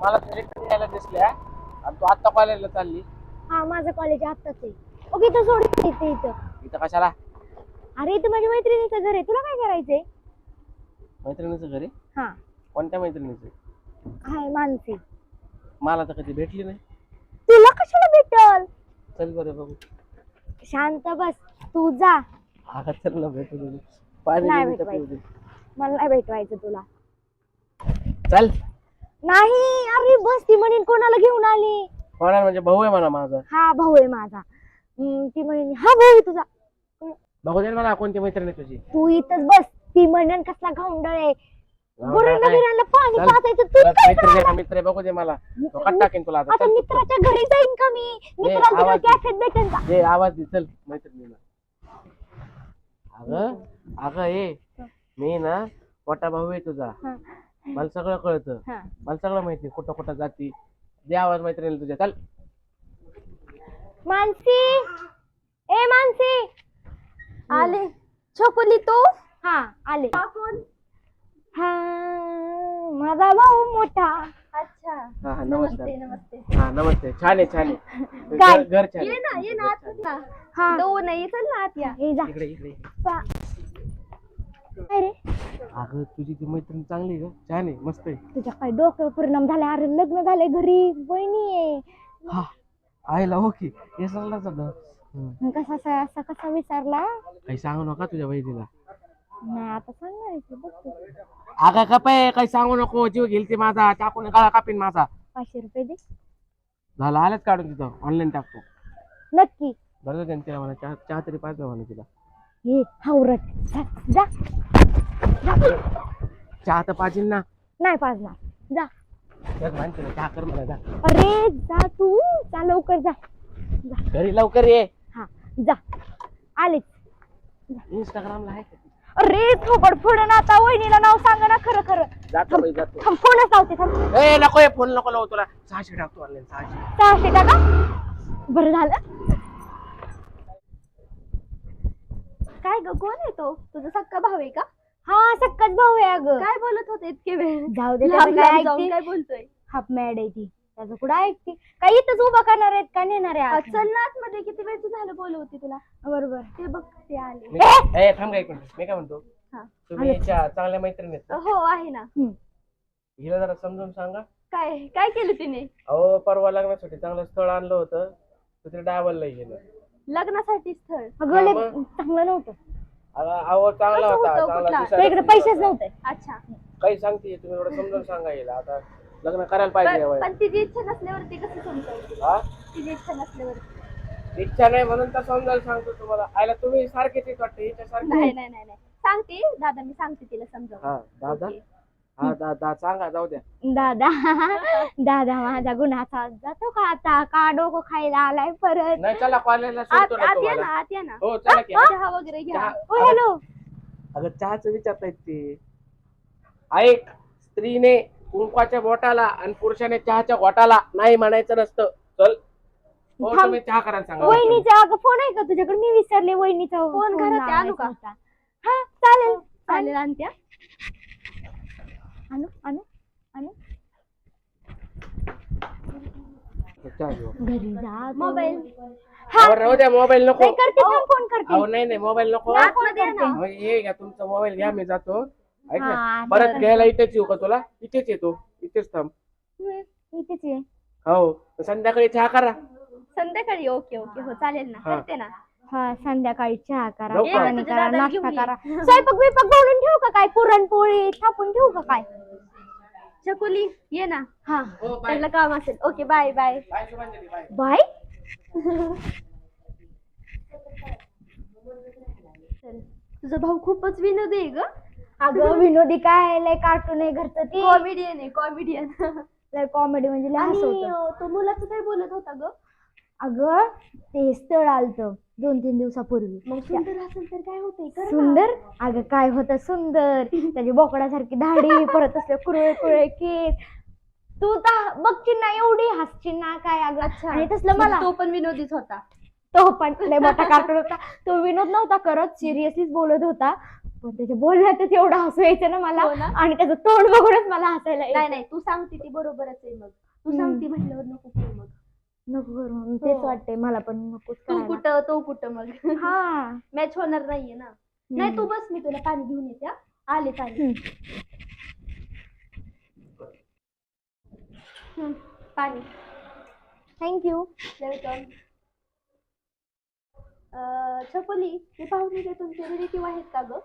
मला तुझे यायला दिसल्या. आणि तू आत्ता कॉलेजला चालली. हा माझं कॉलेज आत्ताच आहे. ओके इथं सोड इथे इथं. इथं कशाला? अरे इथं माझ्या मैत्रिणीचं घर आहे. तुला काय करायचंय? मैत्रिणीचं घरी हा. कोणत्या मैत्रिणीचं हाय मानसी. मला तर कधी भेटली नाही. तुला कशाला भेटल? चल बरं बघू. शांत बस. तू जा. अगं चल ना भेटू. पाणी नाही बिणी तर भेटवायचं. पिऊ दे. मला नाही भेटवायचं तुला. चल. नाही अरे बस ती म्हणेन कोणाला घेऊन आली. कोणा म्हणजे भाऊ आहे म्हणा माझा. हा भाऊ आहे माझा. हम्म, ती म्हणेन हा भाऊ आहे तुझा. बघू दे ना मला कोणती मैत्रीण आहे तुझी. तू इथंच बस ती म्हणेन कसला घाऊंडळ आहे. गुरांना काय? बिरांना पाणी चल. पाजायचं तू काय मैत्रीण आहे का करायला? मित्र आहे बघू दे मला. तो कट टाकेन तुला आता. आता चल तू. मित्राच्या घरी जाईन का मी? मित्राच्या आवाज दे. कॅफेत भेटेन का? ये आवाज दे. चल मैत्रिणीला. अगं अगं ये मी ना मोठा भाऊ आहे तुझा. हा, मला सगळं कळतं. हा. मला सगळं माहिती कुठं कुठं जाती. दे आवाज मैत्रिणीला तुझ्या. चल. मानसी! ए मानसी! आले. छोकुली तू? हा आले. हा माझा भाऊ मोठा. अच्छा. हा हा नमस्कार. नमस्ते हा नमस्ते. छान आहे छान आहे. काय? घर- घर छान ये ना आहे. ये ना आत ना हा. तो नाही चल ना आत या. हे जा. इकडे इकडे इकडे. पा- काय रे? अगं तुझी ती मैत्रीण चांगली आहे का छान आहे मस्त आहे. तुझ्या काय डोक्यावर परिणाम झाले अरे लग्न झाले घरी. बहिणी आहे. हा आईला ओके हे हं. मग कसा असा असा कसा विचारला? काही सांगू नका तुझ्या बहिणीला नाही आता सांगणार आहे की बघ तू. अगं कपाय काही सांगू नको. जीव घेईल ते माझा टाकून गळा कापीन माझा. पाचशे रुपये दे. झालं आलंच काढून तिथं. ऑनलाईन टाकतो. नक्की. बरं त्यांनी तिला म्हणा चहा चहा तरी पाच म्हणा तिला. हे हावरट जा जा. चहा तर पाहिजे ना. नाही पाजणार. जा. चहा कर मला जा. अरे जा तू. जा लवकर जा. घरी लवकर ये. हा जा. आलेच. इंस्टाग्रामला आहे का? अरे थोबड फोडून आता. वहिनीला नाव सांग ना खरं खरं. जातो बाई जातो. थांब फोनच लावते थांब. ए नको फोन नको लावू तुला. सहाशे टाकतो ऑनलाईन सहाशे. सहाशे टाका. बरं झालं. काय ग कोण आहे तो? तुझा सक्का भाऊ आहे का? हा सक्कच भाऊ आहे अगं. काय बोलत होते इतके वेळ? जाऊ दे लांब काय लांब जाऊन ऐकते? काय बोलतोय? हाफ मॅड आहे ती. त्याचं कुठं ऐकते? काय इथंच उभा करणार आहेत का? नेणार आहे आत? चल ना मध्ये किती वेळ झालं बोलवते तुला? बरोबर. ते बघ ते आले. मी- ए! थांब काय मी काय म्हणतो? हा. तुम्ही चा- चांगल्या मैत्रिणी आहेत? हो आहे ना. हिला जरा समजून सांगा. काय काय केलं तिने? अहो परवा लग्नासाठी चांगलं स्थळ आणलं होतं. तर ते डायबलला गेलं लग्नासाठी स्थळ. अगं लय मग? चांगलं नव्हतं. अहो चांगला कसं होता होतं? चांगला कुठला? दिसायला त्याकडे सुंदर पैसेच होता. नव्हते. अच्छा. काही सांगते तुम्ही एवढं समजून सांगा हिला आता लग्न करायला पाहिजे पण तिची इच्छा नसल्यावरती कसं समजावते हा? तिची इच्छा नसल्यावरती. इच्छा नाही म्हणून तर समजायला सांगतो तुम्हाला. आयला तुम्ही सारखेच वाटतं हिच्या सारखे नाही. नाही नाही नाही. सांगते दादा मी सांगते तिला समजावून. हा दादा. हा दादा सांगा जाऊ द्या. दादा दादा माझा गुन्हाचा जातो का आता? का डोकं खायला आलाय परत? नाही चला कॉलेजला आत सोडतो ना आत या ना तुम्हाला आत या ना. हो चला की. चहा वगैरे घ्या. चहा- ओ हॅलो. अगं चहाचं विचारतायत ते. ऐक स्त्रीने कुंकवाच्या बोटाला आणि पुरुषाने चहाच्या घोटाला नाही म्हणायचं नसतं. चल. हो थांब. तुम्ही चहा करायला सांगा. वहिनीचा अगं फोन आहे का तुझ्याकडे? मी विसरले वहिनीचा फोन phone घरात आहे, आणू का? होता. हा चालेल. चालेल आणत्या आणू आणू आणू. चहा घेऊ. घरी जा मोबाईल अहो, राहू द्या मोबाईल नको. नाही करते? थांब फोन करते. अहो नाही नाही मोबाईल नको. या ना? अहो, हे घ्या तुमचा मोबाईल घ्या मी जातो. ऐक ना हा, परत. घ्यायला इथेच येऊ का तुला? इथेच येतो. इथेच थांब. हम्म, इथेच आहे हो संध्याकाळी चहा करा. संध्याकाळी ओके ओके. हो चालेल ना. हा. करते ना. हा संध्याकाळी चहा करा. जाऊ का? करा नाश्ता ये. करा. स्वयंपाक बिपाक बोलून ठेवू का काय? पुरणपोळी थापून ठेवू का काय? चकुली ये ना. हा. हो त्यांना काम असेल. Okay bye bye. Bye Shubhanjali bye. Bye. चल. तुझा भाऊ खूपच विनोदी आहे ग. अगं विनोदी काय? लय कार्टून आहे घरचं ती. कॉमेडियन आहे कॉमेडियन लय कॉमेडी म्हणजे लय आणि हसवतं अं, तो मुलाचं काय बोलत होता ग? अगं ते स्थळ आलतं. दोन तीन दिवसापूर्वी. मग सुंदर असेल तर काय ना. सुंदर? अगं काय होतं सुंदर? त्याची बोकडासारखी दाढी परत असले कुरळे कुरळे केस. तू तर बघची ना एवढी हसची ना काय अगं. अच्छा. आणि तसलं मला तो पण विनोदीच होता. तो पण लय मोठा कार्टून होता. तो विनोद नव्हता करत सिरियसलीच बोलत होता. पण त्याच्या बोलण्यातच एवढं हसू यायचं ना मला. हो? आणि त्याचं तोंड बघूनच मला हसायला नाही. नाही तू सांगते ती बरोबरच आहे मग. तू. सांगते म्हटल्यावर नको मग. नको करू. मग तेच हो. वाटतंय मला पण नकोच तू करायला. कुठं तो कुठं मग? हा. मॅच होणार नाहीये ना. नाही तू बस मी तुला पाणी घेऊन येते हा. आले पाणी हम्म. पाणी. थँक्यू वेलकम छपोली ते पाहुणे ते तुमचे रिलेटिव्ह आहेत का ग?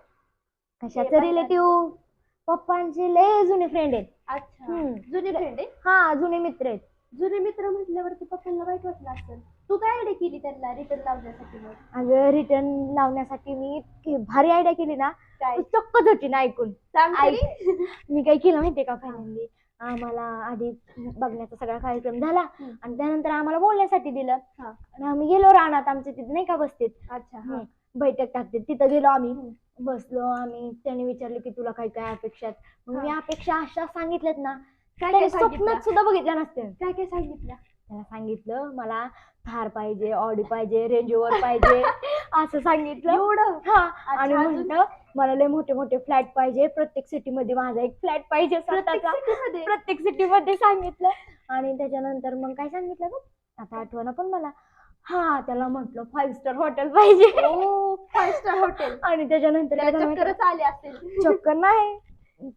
कशाचे बाहेर रिलेटिव्ह पप्पांचे लय जुने फ्रेंड आहेत. अच्छा. हम्म. जुने फ्रेंड आहे हा जुने मित्र आहेत. जुने मित्र म्हटल्यावरती पप्पांना वाईट वाटलं असेल. तू काय आयडिया केली त्यांना रिटर्न लावण्यासाठी मग? अगं रिटर्न लावण्यासाठी मी इतकी भारी आयडिया केली ना. काय? तू चक्कच होती ना ऐकून. सांग ऐक. तरी. मी काय केलं माहितीये का फायनली आम्हाला आधी बघण्याचा सगळा कार्यक्रम झाला हम्म. आणि त्यानंतर आम्हाला बोलण्यासाठी दिलं. हा. आणि आम्ही गेलो रानात आमच्या तिथे नाही का बसतेत? अच्छा हा. बैठक टाकते तिथं गेलो आम्ही. बसलो आम्ही. त्याने विचारले की तुला काय काय अपेक्षा आहेत? मग मी. अपेक्षा अशा सांगितल्यात ना काय त्याने सांगितलं. स्वप्नात सुद्धा बघितल्या नसते काय काय सांगितलं. त्याला सांगितलं मला थार पाहिजे ऑडी पाहिजे रेंज ओव्हर पाहिजे. असं सांगितलं. एवढं. हा. आणि अजून? म्हटलं मला लय मोठे मोठे फ्लॅट पाहिजे. प्रत्येक सिटी मध्ये माझा एक फ्लॅट पाहिजे प्रत्येक स्वतःचा. सिटीमध्ये? प्रत्येक सिटी मध्ये सांगितलं. आणि त्याच्यानंतर मग काय सांगितलं ग? आता आठवण पण मला. हा त्याला म्हटलं फाईव्ह स्टार हॉटेल पाहिजे. ओ फाईव्ह स्टार हॉटेल. आणि त्याच्यानंतर त्याला त्याला चक्करच आले असेल. म्हटलं, चक्कर नाही.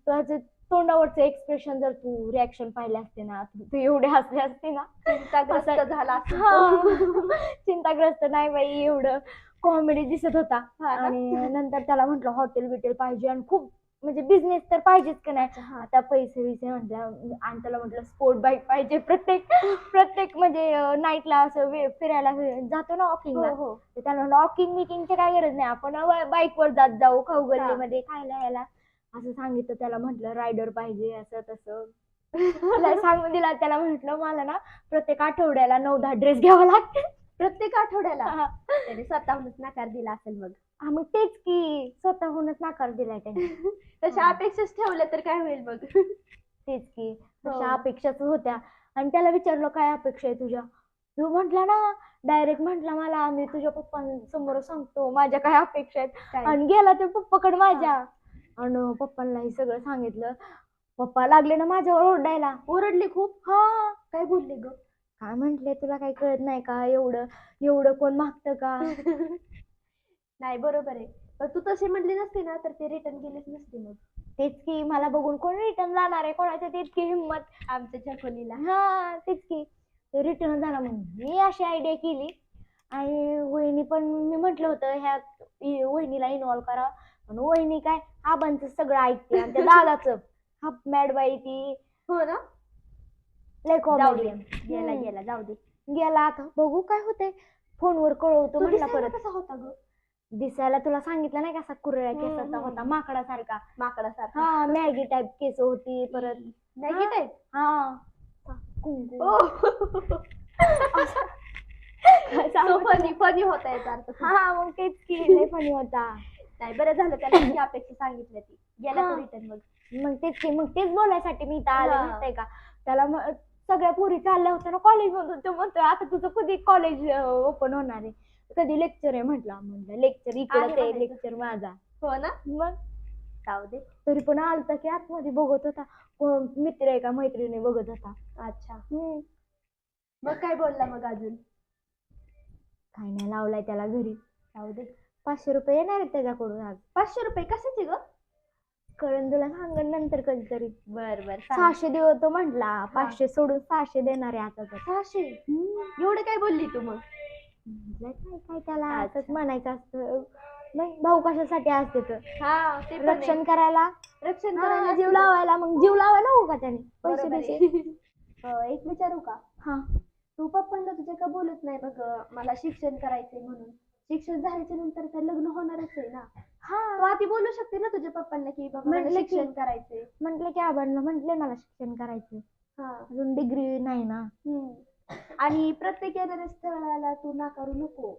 त्याचे तोंडावरचं एक्सप्रेशन जर तू रिॲक्शन पाहिले असते ना तू एवढे हसले असते ना चिंताग्रस्त झाला. हा. चिंताग्रस्त नाही बाई एवढं कॉमेडी दिसत होता हा? आणि नंतर त्याला म्हटलं हॉटेल बिटेल पाहिजे आणि खूप म्हणजे बिझनेस तर पाहिजेच का नाही हा. आता पैसे विसे म्हटलं आणि त्याला म्हटलं स्पोर्ट बाईक पाहिजे प्रत्येक प्रत्येक म्हणजे नाईटला असं फिरायला जातो ना हो वॉकिंगला हो तर त्याला वॉकिंग विकिंगची काय गरज नाही आपण बाईकवर जात जाऊ खाऊ गल्लीमध्ये खायला यायला असं सांगितलं त्याला म्हटलं रायडर पाहिजे असं तसं. त्याला सांगून दिला त्याला म्हटलं मला ना प्रत्येक आठवड्याला नऊ दहा ड्रेस घ्यावा लागते प्रत्येक आठवड्याला. हा त्याने स्वतःहूनच नकार दिला असेल मग. हा, मग तेच की स्वतःहूनच नाकार दिलाय त्याने. तशा हा. अपेक्षाच ठेवल्या तर काय होईल मग? तेच की हो. तशा अपेक्षाच होत्या. आणि त्याला विचारलं काय अपेक्षा आहे तुझ्या? तू म्हटला ना डायरेक्ट म्हटला मला मी तुझ्या पप्पांसमोर सांगतो माझ्या काय अपेक्षा आहेत? आणि गेला ते पप्पाकडे माझ्या. आणि पप्पांना हे सगळं सांगितलं. पप्पा लागले ना माझ्यावर ओरडायला. ओरडली खूप. हा काय बोलले ग? काय म्हंटले? तुला काही कळत नाही का? एवढं एवढं कोण मागतं का? नाही बरोबर आहे. पण तू तशी म्हणली नसती ना तर ते रिटर्न केलेच नसते मग. तेच की मला बघून कोण रिटर्न जाणार आहे? कोणाच्या इतकी हिंमत? आमच्या छकोलीला हा तेच की. रिटर्न झाला मग मी अशी आयडिया केली. आणि वहिनी पण मी म्हटलं होतं ह्या वहिनीला इन्व्हॉल्व करा. पण वहिनी काय आबांचं सगळं ऐकते आणि त्या दादाचं. हा मॅड बाई ती. हो ना? लय जाऊ दे. कॉमेडी गेला गेला जाऊ दे. गेला आता. बघू काय होतंय. फोनवर कळवतो म्हटलं परत. कसा होता ग? दिसायला तुला सांगितलं नाही कसा कुरळ्या हम्म, केसाचा हम्म. होता? माकडासारखा. माकडासारखा. हा मॅगी टाईप केस होती परत. नाही हा. हा. कुंकू. असा. फनी फनी होता याचा अर्थ. खूप. हा मग तेच की लय funny होता. नाही बरं झालं त्याला ही अपेक्षा सांगितलं ती. गेला. तो रिटर्न मग मग तेच की मग तेच बोलायसाठी मी इथं आले हा. माहितीये का? त्याला म- सगळ्या पोरी चालल्या होत्या ना कॉलेज मधून. तो म्हणतोय आता तुझं कधी कॉलेज ओपन होणार आहे? कधी लेक्चर आहे? म्हटलं म्हटलं लेक्चर इकडे म्हणायचं. लेक्चर माझा. हो ना? मग? जाऊ दे. तरी पण आलता की आतमध्ये बघत होता. कोण मित्र आहे का मैत्रिणी बघत होता. अच्छा. हम्म. मग काय बोलला मग अजून? काय नाही लावलाय त्याला घरी. जाऊ दे. पाचशे रुपये येणार आहेत त्याच्याकडून आज. पाचशे रुपये कशाचे ग? कळण तुला सांगन नंतर कधीतरी बर बर सहाशे देऊ तो म्हटला. पाचशे सोडून सहाशे देणार आहे आता तर. सहाशे. एवढं काय बोलली तू मग? म्हटलं काय काय त्याला अच्छा. असंच म्हणायचं असतं. नाही भाऊ कशासाठी असते तर? हा ते पण आहे. रक्षण करायला? रक्षण हा, करायला जीव असतं. लावायला मग? जीव लावायला हो का त्याने? पैसे बरोबर पैसे. अं, एक विचारू का? हा. तू पप्पांना तुझ्या का बोलत नाही बघ? मला शिक्षण करायचंय म्हणून. शिक्षण झाल्याच्यानंतर तर लग्न होणारच आहे ना. तू हा आधी बोलू शकते ना तुझ्या पप्पांना की बाबा मला म्हटलं की- शिक्षण करायचंय. म्हटलं की आबांना म्हटले मला शिक्षण करायचं हा. अजून डिग्री नाही ना. हम्म. आणि प्रत्येक येणाऱ्या स्थळाला तू नाकारू नको.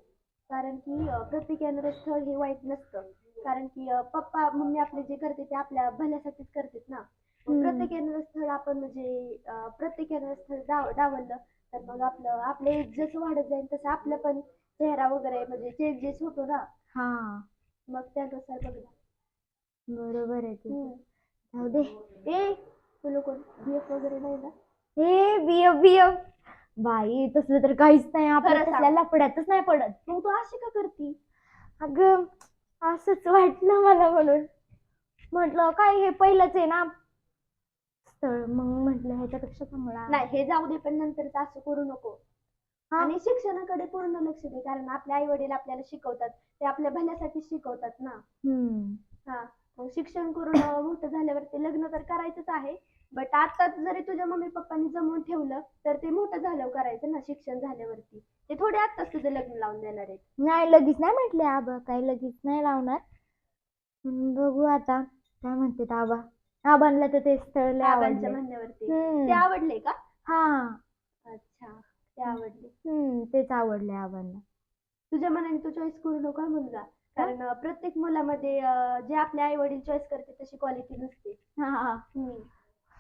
कारण की अं, प्रत्येक येणारं स्थळ हे वाईट नसतं. कारण की अं, पप्पा मम्मी आपले जे करते ते आपल्या भल्यासाठीच करतात ना. मग हम्म. प्रत्येक येणारं स्थळ आपण म्हणजे अं, प्रत्येक येणारं स्थळ डाव डावललं तर मग आपलं आपलं जसं वाढत जाईल तसं आपलं पण चेहरा वगैरे म्हणजे चेंजेस होतो ना. हा. मग त्यानुसार बघ ना बरोबर आहे तुझं हम्म. जाऊ दे. ए तुला कोण बीएफ वगैरे नाही ना? हे बिय बिय बाई तसलं तर काहीच नाही. आपण खरं सांग. तसल्या लफड्यातच नाही पडत. मग तू अशी का करती? अगं असंच वाटलं मला म्हणून. म्हटलं काय हे पहिलंच आहे ना? स्थळ. मग म्हटलं ह्याच्यापेक्षा चांगला. नाही हे जाऊ दे पण नंतर असं करू नको. आणि शिक्षणाकडे पूर्ण लक्ष दे कारण आपले आई वडील आपल्याला शिकवतात ते आपल्या भल्यासाठी शिकवतात ना. हा. मग शिक्षण करून मोठं झाल्यावरती लग्न तर करायचंच आहे बट आता जरी तुझ्या मम्मी पप्पांनी जमवून ठेवलं तर ते मोठं झाल्यावर करायचं ना शिक्षण झाल्यावरती. ते थोडे आत्ताच तुझं लग्न लावून देणार आहेत. नाही लगेच नाही म्हटले आबा काही लगेच नाही लावणार. हम्म, बघू आता काय म्हणते आबा. आबांना तर ते स्थळ लय आवडले म्हणण्यावरती. हम्म. ते आवडले का? हा. अच्छा. ते आवडले. हम्म तेच आवडले आबांना तुझ्या मनाने तू चॉईस करू नका मुलगा. कारण अं, प्रत्येक मुलामध्ये अं, जे आपले आई वडील चॉईस करते तशी क्वालिटी नसते. हा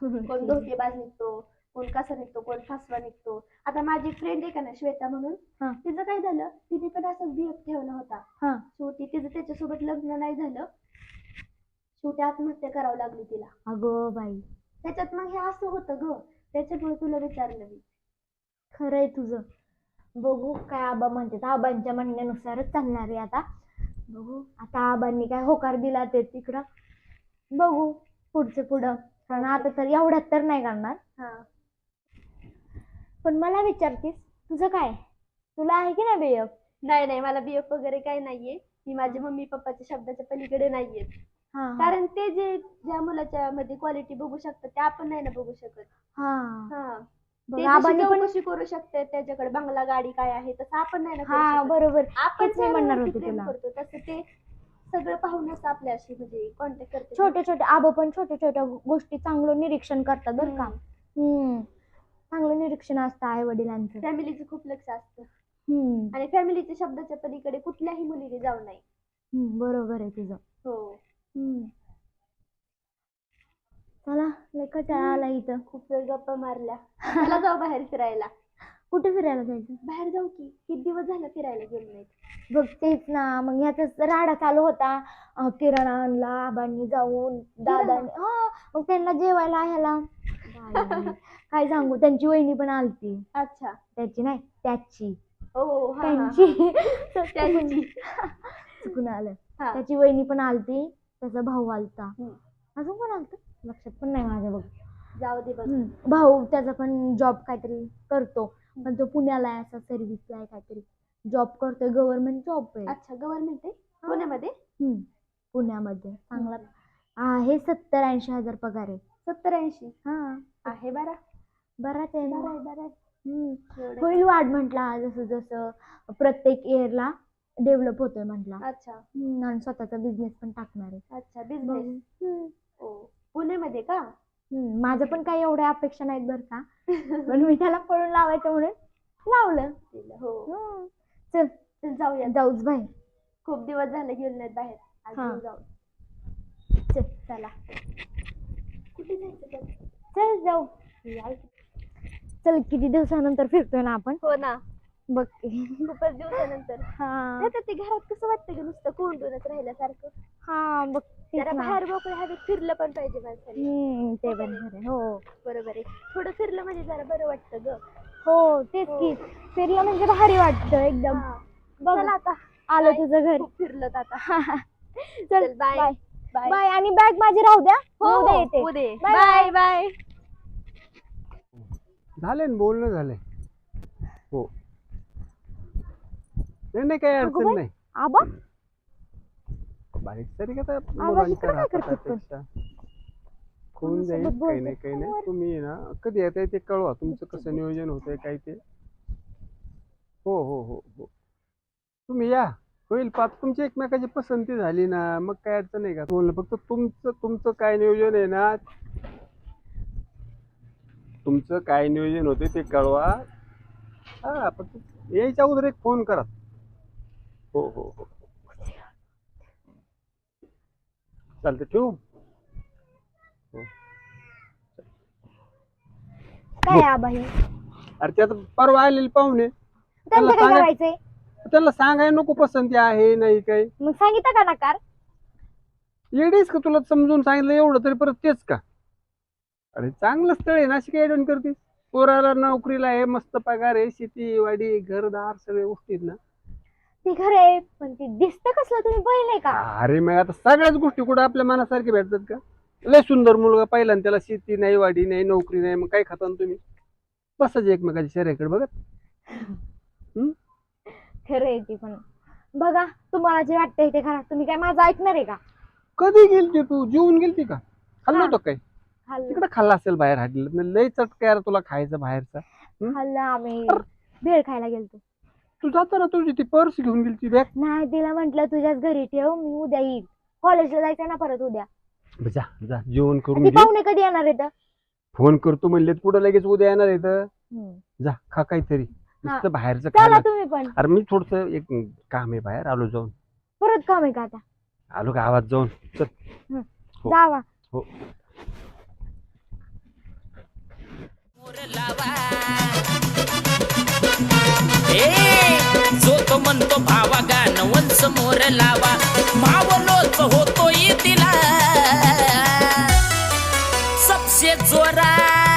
कोण धोकेबाज निघतो कोण कसा निघतो कोण फसवा निघतो. आता माझी फ्रेंड आहे का ना श्वेता म्हणून हा. तिचं काय झालं तिने पण असंच बीएफ ठेवला होता. हा. शेवटी तिचं त्याच्यासोबत लग्न नाही झालं. शेवटी आत्महत्या करावं लागली तिला. अगं बाई. त्याच्यात मग हे असं होतं ग. त्याच्यामुळे तुला विचारलं मी. खरंय तुझं. बघू काय आबा म्हणतात. आबांच्या म्हणण्यानुसारच चालणार आहे आता. बघू. आता आबांनी काय होकार दिला ते तिकडं. बघू पुढचं पुढं. कारण आता तर एवढ्यात तर नाही करणार हा. पण मला विचारतीस तुझं काय? तुला आहे की नाही बेयक नाही नाही. मला बीएफ वगैरे काही नाहीये. मी माझ्या मम्मी पप्पाच्या शब्दाच्या पलीकडे नाहीये. हा. कारण ते जे ज्या मुलाच्या मध्ये क्वालिटी बघू शकतात ते आपण नाही ना बघू शकत. हा. हा. ते आबांनी पण चौकशी करू शकते त्याच्याकडे? बंगला गाडी काय आहे? तसं आपण नाही ना करू हा शकत. बरोबर. आपण तेच मी म्हणणार ज्यावरती होते प्रेम तुला. करतो. तसं ते सगळं पाहूनच आपल्याशी म्हणजे कॉन्टॅक्ट करते. छोटे छोटे आबा पण छोट्या छोट्या गोष्टी चांगलं निरीक्षण करतात बरं का. हम्म. चांगलं निरीक्षण असतं आई वडिलांचं फॅमिलीचं खूप लक्ष असतं. हम्म. आणि फॅमिलीच्या शब्दाच्या पलीकडे कुठल्याही मुलीने जाऊ नये. हम्म, बरोबर आहे तुझं. हो. हम्म. चला लय कंटाळा आला इथं. खूप वेळ गप्पा मारल्या. चला जाऊ बाहेर फिरायला. कुठे फिरायला जायचं? बाहेर जाऊ की. किती दिवस झालं फिरायला गेलो नाहीत बघ तेच ना. मग ह्याचाच राडा चालू होता. अं, किराणा आणला आबांनी जाऊन दादाने. हा मग त्यांना जेवायला ह्याला बाई, काय सांगू त्यांची वहिनी पण आलती. अच्छा. त्याची नाही त्याची. हो हो, हा, हा, हा. त्यांची. त्यांची. चुकून आलं. हा. त्याची वहिनी पण आलती. त्याचा भाऊ आलता. हम्म. अजून पण आलत? लक्षात पण नाही माझ्या बघ. जाऊ दे बघ. हम्म. भाऊ त्याचा पण जॉब काहीतरी करतो. पण तो पुण्याला आहे असा सर्व्हिसला आहे काहीतरी. जॉब करतोय गव्हर्नमेंट जॉब आहे. अच्छा गव्हर्नमेंट आहे? पुण्यामध्ये? हम्म. पुण्यामध्ये. चांगला आहे सत्तर ऐंशी हजार पगार आहे. सत्तर ऐंशी हा. आहे बरा. बराच आहे बरं ना आहे बरं आहे. हम्म. एवढं होईल वाढ म्हटला जसं जसं प्रत्येक इयरला डेव्हलप होतोय म्हटला. अच्छा. आणि स्वतःचा बिझनेस पण टाकणार आहे. अच्छा बिझनेस हम्म. पुण्यामध्ये का? हम्म, माझं पण काही एवढ्या अपेक्षा नाहीत बरं का. पण मी त्याला पळून लावायचं म्हणून लावलं. हो. हम्म. चल. चल जाऊया. जाऊच बाहेर. खूप दिवस झाले गेलो नाहीत बाहेर. आज हा. जाऊ. चल चला. कुठे जायचं तर? चल जाऊ. चल किती दिवसानंतर फिरतोय ना आपण? हो ना. बघ की. खूपच दिवसानंतर. हा. आता ते घरात कसं वाटतं की नुसतं कोंडूनच राहिल्यासारखं? हा बघ जरा. बाहेर मोकळ्या हवेत फिरलं पण पाहिजे माणसाने. हम्म, ते पण खरं आहे. हो. बरोबर आहे. थोडं फिरलं म्हणजे जरा बरं वाटतं ग. हो तेच की. फिरलं म्हणजे भारी वाटतं एकदम. हा. बघ चला आता. आलं. तुझं घर. खूप फिरलं आता. चल bye. बाय. Bye. बाय. आणि बॅग माझी राहू द्या. हो मी उद्या हो, येते. उद्या Bye, बाय बाय झाले ना बोलणं झालंय हो. नाही नाही काही अडचण. नाही. आबा. बारीक तरी का आवाज इकडं काय करतात पण? होऊन जाईल कोणासोबत काही नाही काही नाही? तुम्ही ना कधी येत ते कळवा तुमचं कसं नियोजन होतंय काय ते. हो हो हो हो. तुम्ही या. होईल पाच तुमची एकमेकाची पसंती झाली ना मग काय अडचण नाही का? बोलणं फक्त तुमचं तुमचं काय नियोजन आहे ना तुमचं काय नियोजन होते ते कळवा. हा फक्त यायच्या अगोदर एक फोन करा. हो हो हो. चालतं ठेवू? काय आबा ही अरे ते आता परवा आलेले पाहुणे. त्यांचं काय सांगा- करायचंय? त्यांना सांगाय नको पसंती आहे नाही काही. मग सांगितलं का नकार? येडीस का तुला समजून सांगितलं एवढं तरी परत तेच का? अरे चांगलं स्थळ आहे ना अशी काय ऍडवण करते पोराला नोकरीला आहे मस्त पगार आहे शेती वाडी घरदार सगळे गोष्टी आहेत ना. ते खरं आहे पण ते दिसतं कसलं? तुम्ही पाहिलंय का? अरे मग आता सगळ्याच गोष्टी कुठं आपल्या मनासारखी भेटतात का? लय सुंदर मुलगा पाहिला आणि त्याला शेती नाही वाडी नाही नोकरी नाही मग काय खाता ना तुम्ही? बसायचे एकमेकाच्या शरीराकडे बघत? खरं आहे ती पण. बघा तुम्हाला जे वाटतंय ते खरं तुम्ही काय माझं ऐकणार आहे का? कधी गेलती तू? जेवून गेलती का? खाल्लं. होतं काय? खाल्लं. तिकडे खाल्ला असेल बाहेर हाडलं लय चटका यार तुला खायचं बाहेरचा. खाल्लं आम्ही. भेळ खायला गेलतो. तू जाताना तुझी ती पर्स घेऊन गेली ती बॅग. नाही तिला म्हंटल तुझ्याच घरी ठेव मी उद्या येईल. कॉलेजला जायचं ना परत उद्या. जा जा जेवण करून ती घे. पाहुणे कधी येणार आहेत? फोन करतो म्हणले पुढे लगेच उद्या येणार आहे हम्म. जा खा काहीतरी. नुसतं बाहेरचं चला तुम्ही पण. अरे मी थोडस एक काम आहे बाहेर आलो जाऊन. परत काम आहे का आता? आलो गावात जाऊन? चल. हो. जावा. हो. मोर लावा. ए जो तो म्हणतो भावा गाणवन समोर लावा. भाव होतो होतोय तिला. सबसे जोरा